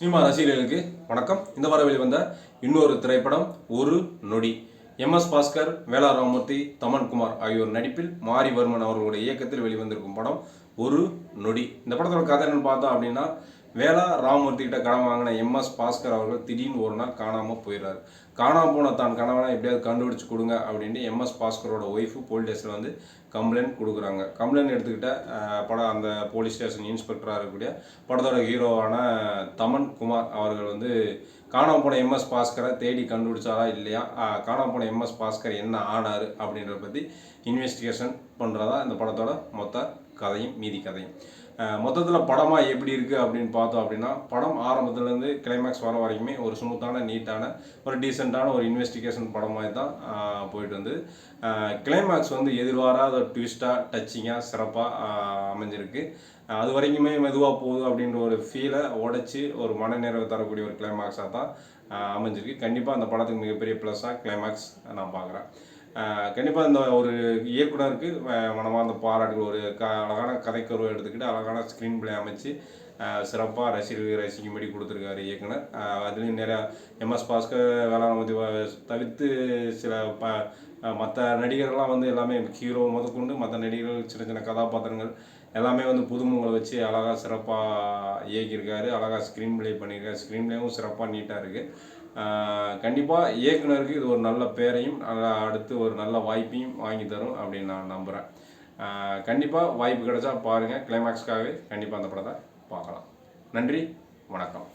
Cinema ரசிகர்களுக்கு வணக்கம். இந்த வார வெளிவந்த இன்னொரு திரைப்படம் ஒரு நொடி. எம் எஸ் பாஸ்கர் வேளா ராமமூர்த்தி தமன்குமார் ஆகியோர் நடிப்பில் மாரிவர்மன் அவர்களுடைய இயக்கத்தில் வெளிவந்திருக்கும் படம் ஒரு நொடி. இந்த படத்தோட கதை என்னன்னு பார்த்தோம் அப்படின்னா வேளா ராமூர்த்திகிட்ட கடன் வாங்கின எம்எஸ் பாஸ்கர் அவர்கள் திடீர்னு ஒரு நாள் காணாமல் போயிடுறாரு. காணாமல் போன தான் கணவனை எப்படியாவது கண்டுபிடிச்சு கொடுங்க அப்படின்ட்டு எம்எஸ் பாஸ்கரோட ஒய்ஃபு போலீஸ் ஸ்டேஷனில் வந்து கம்ப்ளைண்ட் கொடுக்குறாங்க. கம்ப்ளைண்ட் எடுத்துக்கிட்ட படம் அந்த போலீஸ் ஸ்டேஷன் இன்ஸ்பெக்டராக இருக்கக்கூடிய படத்தோட ஹீரோவான தமன் குமார் அவர்கள் வந்து காணாம போன எம்எஸ் பாஸ்கரை தேடி கண்டுபிடிச்சாரா இல்லையா? காணாமல் போன எம்எஸ் பாஸ்கர் என்ன ஆனாரு அப்படின்றத பற்றி இன்வெஸ்டிகேஷன் பண்ணுறதா இந்த படத்தோட மொத்த கதையும் மீதி கதையும். மொத்தத்தில் படமாக எப்படி இருக்குது அப்படின்னு பார்த்தோம் அப்படின்னா படம் ஆரம்பத்துலேருந்து கிளைமேக்ஸ் வர வரைக்குமே ஒரு ஸ்மூத்தான நீட்டான ஒரு டீசெண்டான ஒரு இன்வெஸ்டிகேஷன் படமாக தான் போயிட்டு வந்து கிளைமேக்ஸ் வந்து எதிர்பாராத ட்விஸ்ட்டாக டச்சிங்காக சிறப்பாக அமைஞ்சிருக்கு. அது வரைக்குமே மெதுவாக போகுது அப்படின்ற ஒரு ஃபீலை உடைச்சி ஒரு மனநிறைவு தரக்கூடிய ஒரு கிளைமேக்ஸாக தான் அமைஞ்சிருக்கு. கண்டிப்பாக அந்த படத்துக்கு மிகப்பெரிய ப்ளஸ்ஸாக கிளைமேக்ஸ் நான் பார்க்குறேன். கண்டிப்பாக இந்த ஒரு இயக்குனருக்கு மனமாக மனமார்ந்த பாராட்டுகள் ஒரு க அழகான கதைக்கருவை எடுத்துக்கிட்டு அழகான ஸ்க்ரீன் பிளே அமைச்சு சிறப்பாக ரசிகர்கள் ரசிக்கும்படி கொடுத்துருக்காரு இயக்குனர். அதுலேயும் நிறையா எம்எஸ் பாஸ்கர் வேளாண்மதி தவிர்த்து சில ப மற்ற நடிகர்கள்லாம் வந்து எல்லாமே ஹீரோ முதற்கொண்டு மற்ற நடிகர்கள் சின்ன சின்ன கதாபாத்திரங்கள் எல்லாமே வந்து புதுமுகங்களை வச்சு அழகாக சிறப்பாக இயக்கியிருக்காரு. அழகாக ஸ்க்ரீன் பிளே பண்ணியிருக்காரு. ஸ்க்ரீன் ப்ளேவும் சிறப்பாக நீட்டாக இருக்குது கண்டிப்பாக இயக்குனருக்கு இது ஒரு நல்ல பேரையும் அடுத்து ஒரு நல்ல வாய்ப்பையும் வாங்கி தரும் அப்படின்னு நான் நம்புகிறேன் கண்டிப்பாக வாய்ப்பு கிடைச்சா பாருங்கள் கிளைமேக்ஸ்க்காகவே கண்டிப்பாக அந்த படத்தை பார்க்கலாம். நன்றி வணக்கம்.